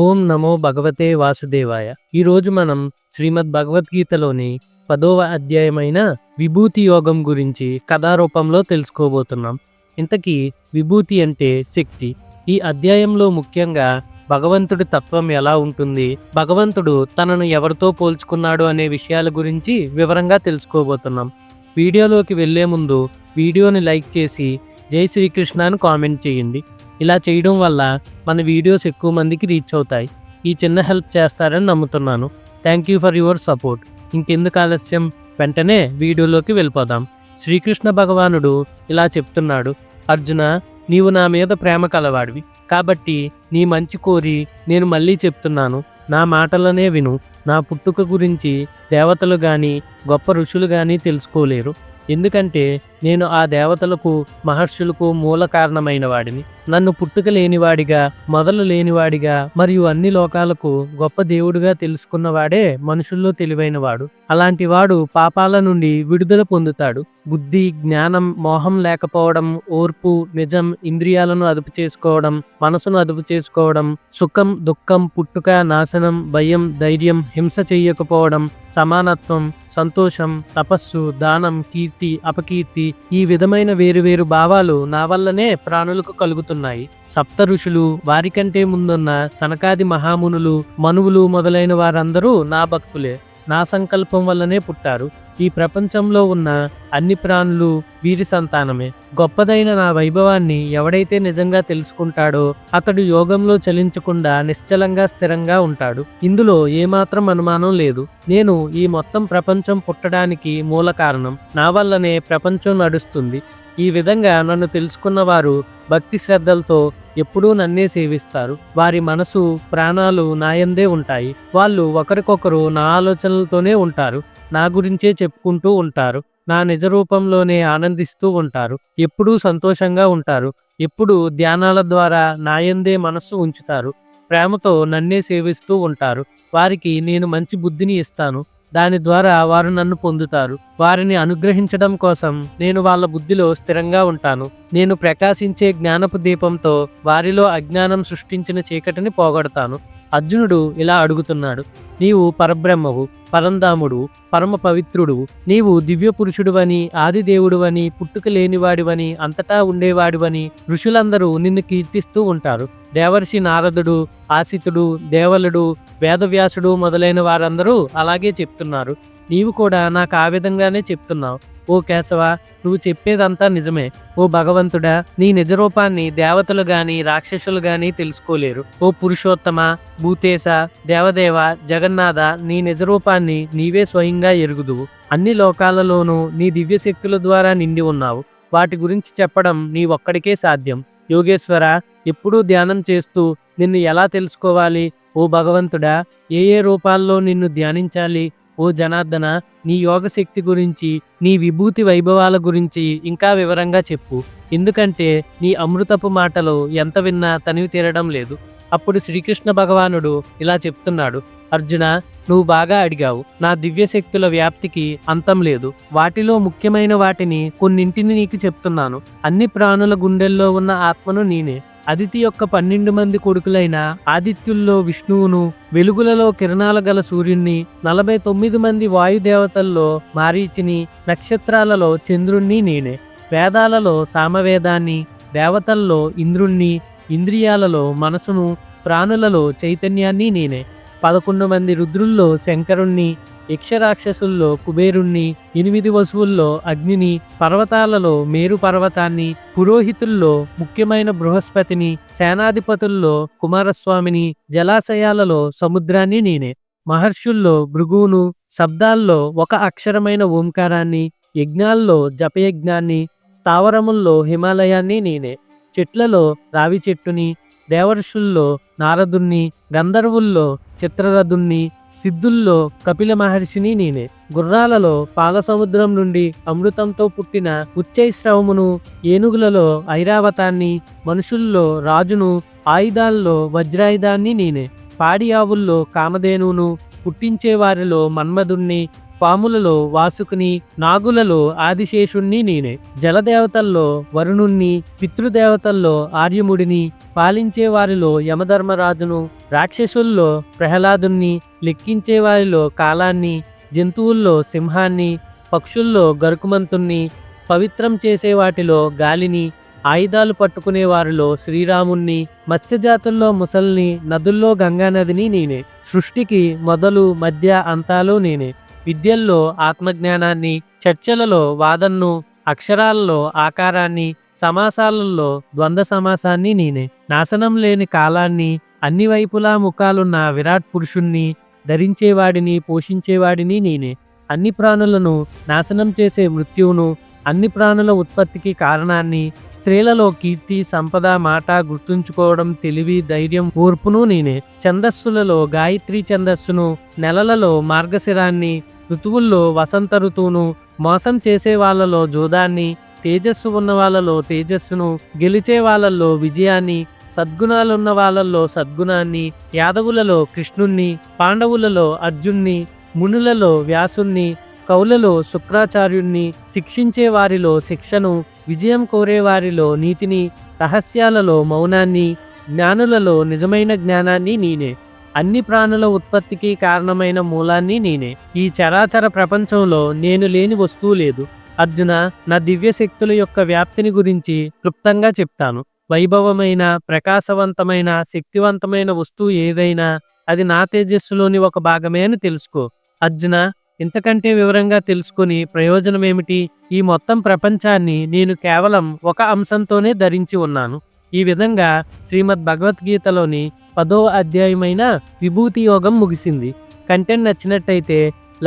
ఓం నమో భగవతే వాసుదేవాయ. ఈరోజు మనం శ్రీమద్ భగవద్గీతలోని పదవ అధ్యాయమైన విభూతి యోగం గురించి కథారూపంలో తెలుసుకోబోతున్నాం. ఇంతకీ విభూతి అంటే శక్తి. ఈ అధ్యాయంలో ముఖ్యంగా భగవంతుడి తత్వం ఎలా ఉంటుంది భగవంతుడు తనను ఎవరితో పోల్చుకున్నాడు అనే విషయాల గురించి వివరంగా తెలుసుకోబోతున్నాం. వీడియోలోకి వెళ్ళే ముందు వీడియోని లైక్ చేసి జై శ్రీకృష్ణ అని కామెంట్ చేయండి. ఇలా చేయడం వల్ల మన వీడియోస్ ఎక్కువ మందికి రీచ్ అవుతాయి. ఈ చిన్న హెల్ప్ చేస్తారని నమ్ముతున్నాను. Thank you for your support ఇంకెందుకు ఆలస్యం? వెంటనే వీడియోలోకి వెళ్ళిపోదాం. శ్రీకృష్ణ భగవానుడు ఇలా చెప్తున్నాడు. అర్జున నీవు నా మీద ప్రేమ కలవాడివి. కాబట్టి నీ మంచి కోరి నేను మళ్ళీ చెప్తున్నాను. నా మాటలనే విను. నా పుట్టుక గురించి దేవతలు కానీ గొప్ప ఋషులు కానీ తెలుసుకోలేరు. ఎందుకంటే నేను ఆ దేవతలకు మహర్షులకు మూల కారణమైన వాడిని. నన్ను పుట్టుక లేనివాడిగా మొదలు లేనివాడిగా మరియు అన్ని లోకాలకు గొప్ప దేవుడిగా తెలుసుకున్నవాడే మనుషుల్లో తెలివైనవాడు అలాంటి వాడు పాపాల నుండి విడుదల పొందుతాడు. బుద్ధి జ్ఞానం మోహం లేకపోవడం ఓర్పు నిజం ఇంద్రియాలను అదుపు చేసుకోవడం మనసును అదుపు చేసుకోవడం సుఖం దుఃఖం పుట్టుక నాశనం భయం ధైర్యం హింస చేయకపోవడం సమానత్వం సంతోషం తపస్సు దానం కీర్తి అపకీర్తి ఈ విధమైన వేరువేరు భావాలు నా వల్లనే ప్రాణులకు కలుగుతున్నాయి. సప్త ఋషులు వారికంటే ముందున్న సనకాది మహామునులు మనువులు మొదలైన వారందరూ నా భక్తులే. నా సంకల్పం వల్లనే పుట్టారు. ఈ ప్రపంచంలో ఉన్న అన్ని ప్రాణులు వీరి సంతానమే. గొప్పదైన నా వైభవాన్ని ఎవడైతే నిజంగా తెలుసుకుంటాడో అతడు యోగంలో చలించకుండా నిశ్చలంగా స్థిరంగా ఉంటాడు. ఇందులో ఏమాత్రం అనుమానం లేదు. నేను ఈ మొత్తం ప్రపంచం పుట్టడానికి మూల కారణం నా వల్లనే ప్రపంచం నడుస్తుంది. ఈ విధంగా నన్ను తెలుసుకున్న వారు భక్తి శ్రద్ధలతో ఎప్పుడూ నన్నే సేవిస్తారు. వారి మనసు ప్రాణాలు నాయందే ఉంటాయి. వాళ్ళు ఒకరికొకరు నా ఆలోచనలతోనే ఉంటారు. నా గురించే చెప్పుకుంటూ ఉంటారు. నా నిజ రూపంలోనే ఆనందిస్తూ ఉంటారు. ఎప్పుడూ సంతోషంగా ఉంటారు. ఎప్పుడు ధ్యానాల ద్వారా నాయందే మనస్సు ఉంచుతారు. ప్రేమతో నన్నే సేవిస్తూ ఉంటారు. వారికి నేను మంచి బుద్ధిని ఇస్తాను. దాని ద్వారా వారు నన్ను పొందుతారు. వారిని అనుగ్రహించడం కోసం నేను వాళ్ళ బుద్ధిలో స్థిరంగా ఉంటాను. నేను ప్రకాశించే జ్ఞానపు దీపంతో వారిలో అజ్ఞానం సృష్టించిన చీకటిని పోగొడతాను. అర్జునుడు ఇలా అడుగుతున్నాడు నీవు పరబ్రహ్మవు పరంధాముడు పరమ పవిత్రుడు నీవు దివ్యపురుషుడువని ఆదిదేవుడువని పుట్టుక లేనివాడివని అంతటా ఉండేవాడివని ఋషులందరూ నిన్ను కీర్తిస్తూ ఉంటారు. దేవర్షి నారదుడు ఆసితుడు దేవలుడు వేదవ్యాసుడు మొదలైన వారందరూ అలాగే చెప్తున్నారు. నీవు కూడా నాకు ఆ విధంగానే చెప్తున్నావు. ఓ కేశవ నువ్వు చెప్పేదంతా నిజమే. ఓ భగవంతుడా నీ నిజ రూపాన్ని దేవతలు గాని రాక్షసులు గాని తెలుసుకోలేరు. ఓ పురుషోత్తమ భూతేశ దేవదేవ జగన్నాథ నీ నిజ రూపాన్ని నీవే స్వయంగా ఎరుగుదువు. అన్ని లోకాలలోనూ నీ దివ్యశక్తుల ద్వారా నిండి ఉన్నావు. వాటి గురించి చెప్పడం నీ ఒక్కడికే సాధ్యం. యోగేశ్వర ఎప్పుడూ ధ్యానం చేస్తూ నిన్ను ఎలా తెలుసుకోవాలి? ఓ భగవంతుడా ఏ ఏ రూపాల్లో నిన్ను ధ్యానించాలి? ఓ జనార్దన నీ యోగ శక్తి గురించి నీ విభూతి వైభవాల గురించి ఇంకా వివరంగా చెప్పు. ఎందుకంటే నీ అమృతపు మాటలు ఎంత విన్నా తనివి తీరడం లేదు. అప్పుడు శ్రీకృష్ణ భగవానుడు ఇలా చెప్తున్నాడు. అర్జున నువ్వు బాగా అడిగావు. నా దివ్య శక్తుల వ్యాప్తికి అంతం లేదు. వాటిలో ముఖ్యమైన వాటిని కొన్నింటిని నీకు చెప్తున్నాను. అన్ని ప్రాణుల గుండెల్లో ఉన్న ఆత్మను నేనే. అదితి యొక్క పన్నెండు మంది కొడుకులైన ఆదిత్యుల్లో విష్ణువును వెలుగులలో కిరణాల గల సూర్యుణ్ణి నలభై తొమ్మిది మంది వాయుదేవతల్లో మారీచిని నక్షత్రాలలో చంద్రుణ్ణి నేనే. వేదాలలో సామవేదాన్ని దేవతల్లో ఇంద్రుణ్ణి ఇంద్రియాలలో మనసును ప్రాణులలో చైతన్యాన్ని నేనే. పదకొండు మంది రుద్రుల్లో శంకరుణ్ణి యక్షరాక్షసుల్లో కుబేరుణ్ణి ఎనిమిది వసువుల్లో అగ్నిని పర్వతాలలో మేరు పర్వతాన్ని పురోహితుల్లో ముఖ్యమైన బృహస్పతిని సేనాధిపతుల్లో కుమారస్వామిని జలాశయాలలో సముద్రాన్ని నేనే. మహర్షుల్లో భృగువును శబ్దాల్లో ఒక అక్షరమైన ఓంకారాన్ని యజ్ఞాల్లో జపయజ్ఞాన్ని స్థావరముల్లో హిమాలయాన్ని నేనే. చెట్లలో రావి చెట్టుని దేవర్షుల్లో నారదుణ్ణి గంధర్వుల్లో చిత్రరథుణ్ణి సిద్ధుల్లో కపిల మహర్షిని నేనే. గుర్రాలలో పాలసముద్రం నుండి అమృతంతో పుట్టిన ఉచ్చైశ్రవమును ఏనుగులలో ఐరావతాన్ని మనుషుల్లో రాజును ఆయుధాల్లో వజ్రాయుధాన్ని నేనే. పాడి ఆవుల్లో కామధేనువును పుట్టించేవారిలో మన్మధుణ్ణి పాములలో వాసుకుని నాగులలో ఆదిశేషుణ్ణి నేనే. జలదేవతల్లో వరుణుణ్ణి పితృదేవతల్లో ఆర్యముడిని పాలించే వారిలో యమధర్మరాజును రాక్షసుల్లో ప్రహ్లాదుణ్ణి లెక్కించే వారిలో కాలాన్ని జంతువుల్లో సింహాన్ని పక్షుల్లో గరుకుమంతుణ్ణి పవిత్రం చేసే వాటిలో గాలిని ఆయుధాలు పట్టుకునే వారిలో శ్రీరాముణ్ణి మత్స్యజాతుల్లో ముసల్ని నదుల్లో గంగానదిని నేనే. సృష్టికి మొదలు మధ్య అంతాలు నేనే. విద్యల్లో ఆత్మజ్ఞానాన్ని చర్చలలో వాదన్ను అక్షరాలలో ఆకారాన్ని సమాసాలలో ద్వంద్వ సమాసాన్ని నేనే. నాశనం లేని కాలాన్ని అన్ని వైపులా ముఖాలున్న విరాట్ పురుషుణ్ణి ధరించేవాడిని పోషించేవాడిని నేనే. అన్ని ప్రాణులను నాశనం చేసే మృత్యువును అన్ని ప్రాణుల ఉత్పత్తికి కారణాన్ని స్త్రీలలో కీర్తి సంపద మాట గుర్తుంచుకోవడం తెలివి ధైర్యం ఓర్పును నేనే. ఛందస్సులలో గాయత్రి ఛందస్సును నెలలలో మార్గశిరాన్ని ఋతువుల్లో వసంత ఋతువును మోసం చేసే వాళ్ళలో జోదాన్ని తేజస్సు ఉన్న వాళ్ళలో తేజస్సును గెలిచే వాళ్ళల్లో విజయాన్ని సద్గుణాలున్న వాళ్ళల్లో సద్గుణాన్ని యాదవులలో కృష్ణుణ్ణి పాండవులలో అర్జున్ని మునులలో వ్యాసుణ్ణి కౌలలో శుక్రాచార్యుణ్ణి శిక్షించే వారిలో శిక్షను విజయం కోరేవారిలో నీతిని రహస్యాలలో మౌనాన్ని జ్ఞానులలో నిజమైన జ్ఞానాన్ని నేనే. అన్ని ప్రాణుల ఉత్పత్తికి కారణమైన మూలాన్ని నేనే. ఈ చరాచర ప్రపంచంలో నేను లేని వస్తువు లేదు. అర్జున నా దివ్య శక్తుల యొక్క వ్యాప్తిని గురించి క్లుప్తంగా చెప్తాను. వైభవమైన ప్రకాశవంతమైన శక్తివంతమైన వస్తువు ఏదైనా అది నా తేజస్సులోని ఒక భాగమే అని తెలుసుకో. అర్జున ఇంతకంటే వివరంగా తెలుసుకుని ప్రయోజనం ఏమిటి ఈ మొత్తం ప్రపంచాన్ని నేను కేవలం ఒక అంశంతోనే ధరించి ఉన్నాను. ఈ విధంగా శ్రీమద్ భగవద్గీతలోని పదవ అధ్యాయమైన విభూతి యోగం ముగిసింది. కంటెంట్ నచ్చినట్టయితే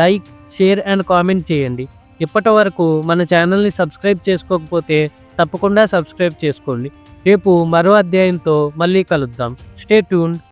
లైక్ షేర్ అండ్ కామెంట్ చేయండి. ఇప్పటి వరకు మన ఛానల్ని సబ్స్క్రైబ్ చేసుకోకపోతే తప్పకుండా సబ్స్క్రైబ్ చేసుకోండి. రేపు మరో అధ్యాయంతో మళ్ళీ కలుద్దాం. Stay tune